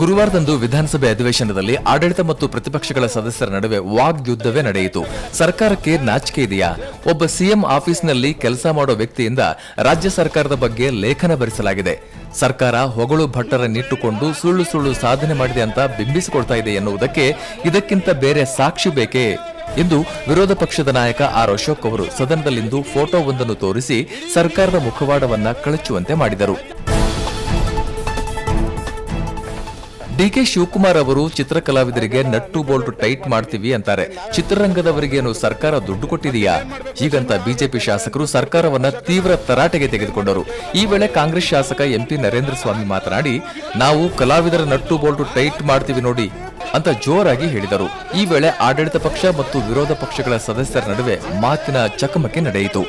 ಗುರುವಾರದಂದು ವಿಧಾನಸಭೆ ಅಧಿವೇಶನದಲ್ಲಿ ಆಡಳಿತ ಮತ್ತು ಪ್ರತಿಪಕ್ಷಗಳ ಸದಸ್ಯರ ನಡುವೆ ವಾಗ್ಯುದ್ಧವೇ ನಡೆಯಿತು. ಸರ್ಕಾರಕ್ಕೆ ನಾಚಿಕೆ ಇದೆಯಾ? ಒಬ್ಬ ಸಿಎಂ ಆಫೀಸ್ನಲ್ಲಿ ಕೆಲಸ ಮಾಡೋ ವ್ಯಕ್ತಿಯಿಂದ ರಾಜ್ಯ ಸರ್ಕಾರದ ಬಗ್ಗೆ ಲೇಖನ ಬರೆಸಲಾಗಿದೆ. ಸರ್ಕಾರ ಹೊಗಳು ಭಟ್ಟರ ನಿಟ್ಟುಕೊಂಡು ಸುಳ್ಳು ಸುಳ್ಳು ಸಾಧನೆ ಮಾಡಿದೆ ಅಂತ ಬಿಂಬಿಸಿಕೊಡ್ತಾ ಇದೆ ಎನ್ನುವುದಕ್ಕೆ ಇದಕ್ಕಿಂತ ಬೇರೆ ಸಾಕ್ಷಿ ಬೇಕೇ? ಎಂದು ವಿರೋಧ ಪಕ್ಷದ ನಾಯಕ ಆರ್ ಅಶೋಕ್ ಅವರು ಸದನದಲ್ಲಿಂದು ಫೋಟೋವೊಂದನ್ನು ತೋರಿಸಿ ಸರ್ಕಾರದ ಮುಖವಾಡವನ್ನ ಕಳಚುವಂತೆ ಮಾಡಿದರು. ಡಿಕೆ ಶಿವಕುಮಾರ್ ಅವರು ಚಿತ್ರಕಲಾವಿದರಿಗೆ ನಟ್ಟು ಬೋಲ್ಟ್ ಟೈಟ್ ಮಾಡ್ತೀವಿ ಅಂತಾರೆ. ಚಿತ್ರರಂಗದವರಿಗೇನು ಸರ್ಕಾರ ದುಡ್ಡು ಕೊಟ್ಟಿದೆಯಾ? ಹೀಗಂತ ಬಿಜೆಪಿ ಶಾಸಕರು ಸರ್ಕಾರವನ್ನ ತೀವ್ರ ತರಾಟೆಗೆ ತೆಗೆದುಕೊಂಡರು. ಈ ವೇಳೆ ಕಾಂಗ್ರೆಸ್ ಶಾಸಕ ಎಂಪಿ ನರೇಂದ್ರ ಸ್ವಾಮಿ ಮಾತನಾಡಿ, ನಾವು ಕಲಾವಿದರ ನಟ್ಟು ಬೋಲ್ಟ್ ಟೈಟ್ ಮಾಡ್ತೀವಿ ನೋಡಿ ಅಂತ ಜೋರಾಗಿ ಹೇಳಿದರು. ಈ ವೇಳೆ ಆಡಳಿತ ಪಕ್ಷ ಮತ್ತು ವಿರೋಧ ಪಕ್ಷಗಳ ಸದಸ್ಯರ ನಡುವೆ ಮಾತಿನ ಚಕಮಕಿ ನಡೆಯಿತು.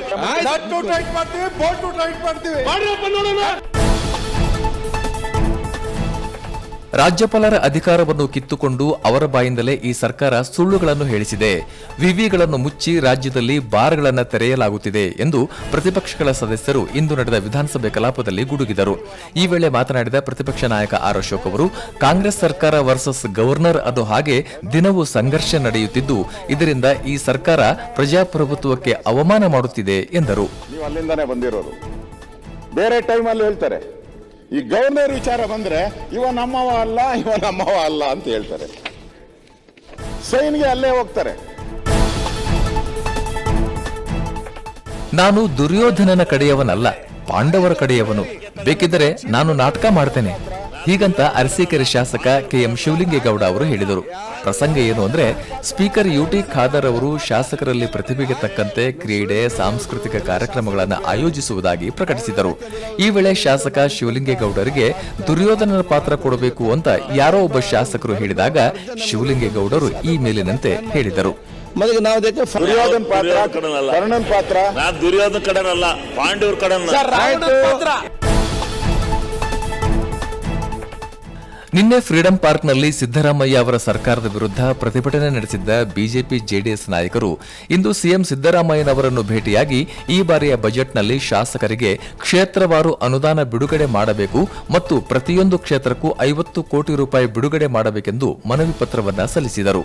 ರಾಜ್ಯಪಾಲರ ಅಧಿಕಾರವನ್ನು ಕಿತ್ತುಕೊಂಡು ಅವರ ಬಾಯಿಂದಲೇ ಈ ಸರ್ಕಾರ ಸುಳ್ಳುಗಳನ್ನು ಹೇಳಿಸಿದೆ. ವಿವಿಗಳನ್ನು ಮುಚ್ಚಿ ರಾಜ್ಯದಲ್ಲಿ ಬಾರ್ಗಳನ್ನು ತೆರೆಯಲಾಗುತ್ತಿದೆ ಎಂದು ಪ್ರತಿಪಕ್ಷಗಳ ಸದಸ್ಯರು ಇಂದು ನಡೆದ ವಿಧಾನಸಭೆ ಕಲಾಪದಲ್ಲಿ ಗುಡುಗಿದರು. ಈ ವೇಳೆ ಮಾತನಾಡಿದ ಪ್ರತಿಪಕ್ಷ ನಾಯಕ ಆರ್ ಅಶೋಕ್ ಅವರು, ಕಾಂಗ್ರೆಸ್ ಸರ್ಕಾರ ವರ್ಸಸ್ ಗವರ್ನರ್ ಅದು ಹಾಗೆ ದಿನವೂ ಸಂಘರ್ಷ ನಡೆಯುತ್ತಿದ್ದು, ಇದರಿಂದ ಈ ಸರ್ಕಾರ ಪ್ರಜಾಪ್ರಭುತ್ವಕ್ಕೆ ಅವಮಾನ ಮಾಡುತ್ತಿದೆ ಎಂದರು. ಬೇರೆ ಹೇಳ್ತಾರೆ. ಈ ಗವರ್ನರ್ ವಿಚಾರ ಬಂದ್ರೆ, ಇವ ನಮ್ಮವ ಅಲ್ಲ, ಇವ ನಮ್ಮವ ಅಲ್ಲ ಅಂತ ಹೇಳ್ತಾರೆ. ಸೈನ್ಗೆ ಅಲ್ಲೇ ಹೋಗ್ತಾರೆ. ನಾನು ದುರ್ಯೋಧನನ ಕಡೆಯವನಲ್ಲ, ಪಾಂಡವರ ಕಡೆಯವನು. ಬೇಕಿದ್ದರೆ ನಾನು ನಾಟಕ ಮಾಡ್ತೇನೆ. ಹೀಗಂತ ಅರಸೀಕೆರೆ ಶಾಸಕ ಕೆಎಂ ಶಿವಲಿಂಗೇಗೌಡ ಅವರು ಹೇಳಿದರು. ಪ್ರಸಂಗ ಏನು ಅಂದ್ರೆ ಸ್ಪೀಕರ್ ಯುಟಿ ಖಾದರ್ ಅವರು ಶಾಸಕರಲ್ಲಿ ಪ್ರತಿಭೆಗೆ ತಕ್ಕಂತೆ ಕ್ರೀಡೆ ಸಾಂಸ್ಕೃತಿಕ ಕಾರ್ಯಕ್ರಮಗಳನ್ನು ಆಯೋಜಿಸುವುದಾಗಿ ಪ್ರಕಟಿಸಿದರು. ಈ ವೇಳೆ ಶಾಸಕ ಶಿವಲಿಂಗೇಗೌಡರಿಗೆ ದುರ್ಯೋಧನರ ಪಾತ್ರ ಕೊಡಬೇಕು ಅಂತ ಯಾರೋ ಒಬ್ಬ ಶಾಸಕರು ಹೇಳಿದಾಗ ಶಿವಲಿಂಗೇಗೌಡರು ಈ ಮೇಲಿನಂತೆ ಹೇಳಿದರು. ಮೊದಲಿಗೆ ನಾವು ದುರ್ಯೋಧನ ಪಾತ್ರ. ಕರ್ಣನ್ ಪಾತ್ರ. ನಾನ್ ದುರ್ಯೋಧನ ಕಡೆನಲ್ಲ ಪಾಂಡವ್ರ ಕಡೆನ ನಿನ್ನೆ ಫ್ರೀಡಂ ಪಾರ್ಕ್ನಲ್ಲಿ ಸಿದ್ದರಾಮಯ್ಯ ಅವರ ಸರ್ಕಾರದ ವಿರುದ್ಧ ಪ್ರತಿಭಟನೆ ನಡೆಸಿದ್ದ ಬಿಜೆಪಿ ಜೆಡಿಎಸ್ ನಾಯಕರು. ಇಂದು ಸಿಎಂ ಸಿದ್ದರಾಮಯ್ಯನವರನ್ನು ಭೇಟಿಯಾಗಿ ಈ ಬಾರಿಯ ಬಜೆಟ್ನಲ್ಲಿ ಶಾಸಕರಿಗೆ ಕ್ಷೇತ್ರವಾರು ಅನುದಾನ ಬಿಡುಗಡೆ ಮಾಡಬೇಕು ಮತ್ತು ಪ್ರತಿಯೊಂದು ಕ್ಷೇತ್ರಕ್ಕೂ ಐವತ್ತು ಕೋಟಿ ರೂಪಾಯಿ ಬಿಡುಗಡೆ ಮಾಡಬೇಕೆಂದು ಮನವಿ ಪತ್ರವನ್ನು ಸಲ್ಲಿಸಿದರು.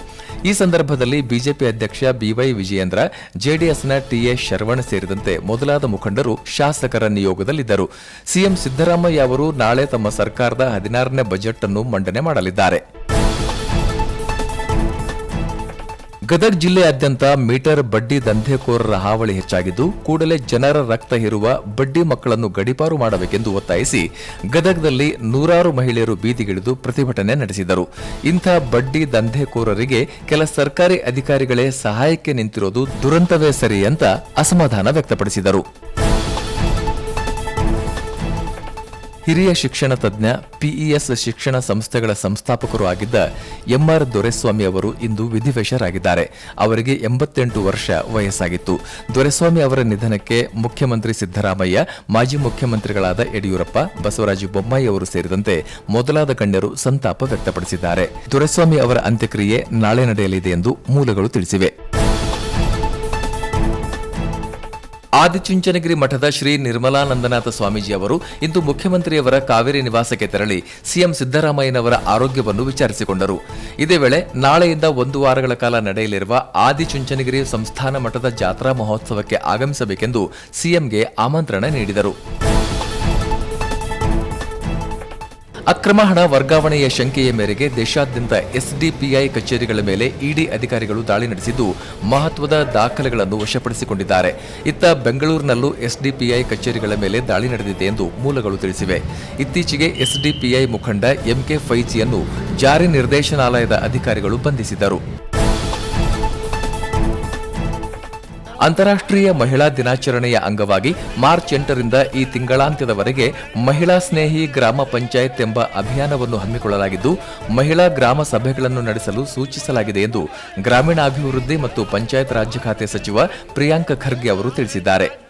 ಈ ಸಂದರ್ಭದಲ್ಲಿ ಬಿಜೆಪಿ ಅಧ್ಯಕ್ಷ ಬಿವೈ ವಿಜಯೇಂದ್ರ, ಜೆಡಿಎಸ್ನ ಟಿಎಸ್ ಶರವಣ ಸೇರಿದಂತೆ ಮೊದಲಾದ ಮುಖಂಡರು ಶಾಸಕರ ನಿಯೋಗದಲ್ಲಿದ್ದರು. ಸಿಎಂ ಸಿದ್ದರಾಮಯ್ಯ ಅವರು ನಾಳೆ ತಮ್ಮ ಸರ್ಕಾರದ ಹದಿನಾರನೇ ಬಜೆಟ್ ಮಂಡನೆ ಮಾಡಲಿದ್ದಾರೆ. ಗದಗ ಜಿಲ್ಲೆಯಾದ್ಯಂತ ಮೀಟರ್ ಬಡ್ಡಿ ದಂಧೆಕೋರರ ಹಾವಳಿ ಹೆಚ್ಚಾಗಿದ್ದು, ಕೂಡಲೇ ಜನರ ರಕ್ತ ಹೀರುವ ಬಡ್ಡಿ ಮಕ್ಕಳನ್ನು ಗಡಿಪಾರು ಮಾಡಬೇಕೆಂದು ಒತ್ತಾಯಿಸಿ ಗದಗದಲ್ಲಿ ನೂರಾರು ಮಹಿಳೆಯರು ಬೀದಿಗಿಳಿದು ಪ್ರತಿಭಟನೆ ನಡೆಸಿದರು. ಇಂಥ ಬಡ್ಡಿ ದಂಧೆಕೋರರಿಗೆ ಕೆಲ ಸರ್ಕಾರಿ ಅಧಿಕಾರಿಗಳೇ ಸಹಾಯಕ್ಕೆ ನಿಂತಿರೋದು ದುರಂತವೇ ಸರಿ ಅಂತ ಅಸಮಾಧಾನ ವ್ಯಕ್ತಪಡಿಸಿದರು. ಹಿರಿಯ ಶಿಕ್ಷಣ ತಜ್ಞ, ಪಿಇಎಸ್ ಶಿಕ್ಷಣ ಸಂಸ್ಥೆಗಳ ಸಂಸ್ಥಾಪಕರು ಆಗಿದ್ದ ಎಂಆರ್ ದೊರೆಸ್ವಾಮಿ ಅವರು ಇಂದು ವಿಧಿವಶರಾಗಿದ್ದಾರೆ. ಅವರಿಗೆ ಎಂಬತ್ತೆಂಟು ವರ್ಷ ವಯಸ್ಸಾಗಿತ್ತು. ದೊರೆಸ್ವಾಮಿ ಅವರ ನಿಧನಕ್ಕೆ ಮುಖ್ಯಮಂತ್ರಿ ಸಿದ್ದರಾಮಯ್ಯ, ಮಾಜಿ ಮುಖ್ಯಮಂತ್ರಿಗಳಾದ ಯಡಿಯೂರಪ್ಪ, ಬಸವರಾಜ ಬೊಮ್ಮಾಯಿ ಅವರು ಸೇರಿದಂತೆ ಮೊದಲಾದ ಗಣ್ಯರು ಸಂತಾಪ ವ್ಯಕ್ತಪಡಿಸಿದ್ದಾರೆ. ದೊರೆಸ್ವಾಮಿ ಅವರ ಅಂತ್ಯಕ್ರಿಯೆ ನಾಳೆ ನಡೆಯಲಿದೆ ಎಂದು ಮೂಲಗಳು ತಿಳಿಸಿವೆ. ಆದಿಚುಂಚನಗಿರಿ ಮಠದ ಶ್ರೀ ನಿರ್ಮಲಾನಂದನಾಥ ಸ್ವಾಮೀಜಿ ಅವರು ಇಂದು ಮುಖ್ಯಮಂತ್ರಿಯವರ ಕಾವೇರಿ ನಿವಾಸಕ್ಕೆ ತೆರಳಿ ಸಿಎಂ ಸಿದ್ದರಾಮಯ್ಯನವರ ಆರೋಗ್ಯವನ್ನು ವಿಚಾರಿಸಿಕೊಂಡರು. ಇದೇ ವೇಳೆ ನಾಳೆಯಿಂದ ಒಂದು ವಾರಗಳ ಕಾಲ ನಡೆಯಲಿರುವ ಆದಿಚುಂಚನಗಿರಿ ಸಂಸ್ಥಾನ ಮಠದ ಜಾತ್ರಾ ಮಹೋತ್ಸವಕ್ಕೆ ಆಗಮಿಸಬೇಕೆಂದು ಸಿಎಂಗೆ ಆಮಂತ್ರಣ ನೀಡಿದರು. ಅಕ್ರಮ ಹಣ ವರ್ಗಾವಣೆಯ ಶಂಕೆಯ ಮೇರೆಗೆ ದೇಶಾದ್ಯಂತ ಎಸ್ಡಿಪಿಐ ಕಚೇರಿಗಳ ಮೇಲೆ ಇಡಿ ಅಧಿಕಾರಿಗಳು ದಾಳಿ ನಡೆಸಿದ್ದು ಮಹತ್ವದ ದಾಖಲೆಗಳನ್ನು ವಶಪಡಿಸಿಕೊಂಡಿದ್ದಾರೆ. ಇತ್ತ ಬೆಂಗಳೂರಿನಲ್ಲೂ ಎಸ್ಡಿಪಿಐ ಕಚೇರಿಗಳ ಮೇಲೆ ದಾಳಿ ನಡೆದಿದೆ ಎಂದು ಮೂಲಗಳು ತಿಳಿಸಿವೆ. ಇತ್ತೀಚೆಗೆ ಎಸ್ಡಿಪಿಐ ಮುಖಂಡ ಎಂಕೆ ಫೈಜಿಯನ್ನು ಜಾರಿ ನಿರ್ದೇಶನಾಲಯದ ಅಧಿಕಾರಿಗಳು ಬಂಧಿಸಿದರು ಅಂತಾರಾಷ್ಟ್ರೀಯ ಮಹಿಳಾ ದಿನಾಚರಣೆಯ ಅಂಗವಾಗಿ ಮಾರ್ಚ್ ಎಂಟರಿಂದ ಈ ತಿಂಗಳಾಂತ್ಯದವರೆಗೆ ಮಹಿಳಾ ಸ್ನೇಹಿ ಗ್ರಾಮ ಪಂಚಾಯತ್ ಎಂಬ ಅಭಿಯಾನವನ್ನು ಹಮ್ಮಿಕೊಳ್ಳಲಾಗಿದ್ದು, ಮಹಿಳಾ ಗ್ರಾಮ ಸಭೆಗಳನ್ನು ನಡೆಸಲು ಸೂಚಿಸಲಾಗಿದೆ ಎಂದು ಗ್ರಾಮೀಣಾಭಿವೃದ್ಧಿ ಮತ್ತು ಪಂಚಾಯತ್ ರಾಜ್ಯ ಖಾತೆ ಸಚಿವ ಪ್ರಿಯಾಂಕ ಖರ್ಗೆ ಅವರು ತಿಳಿಸಿದ್ದಾರೆ.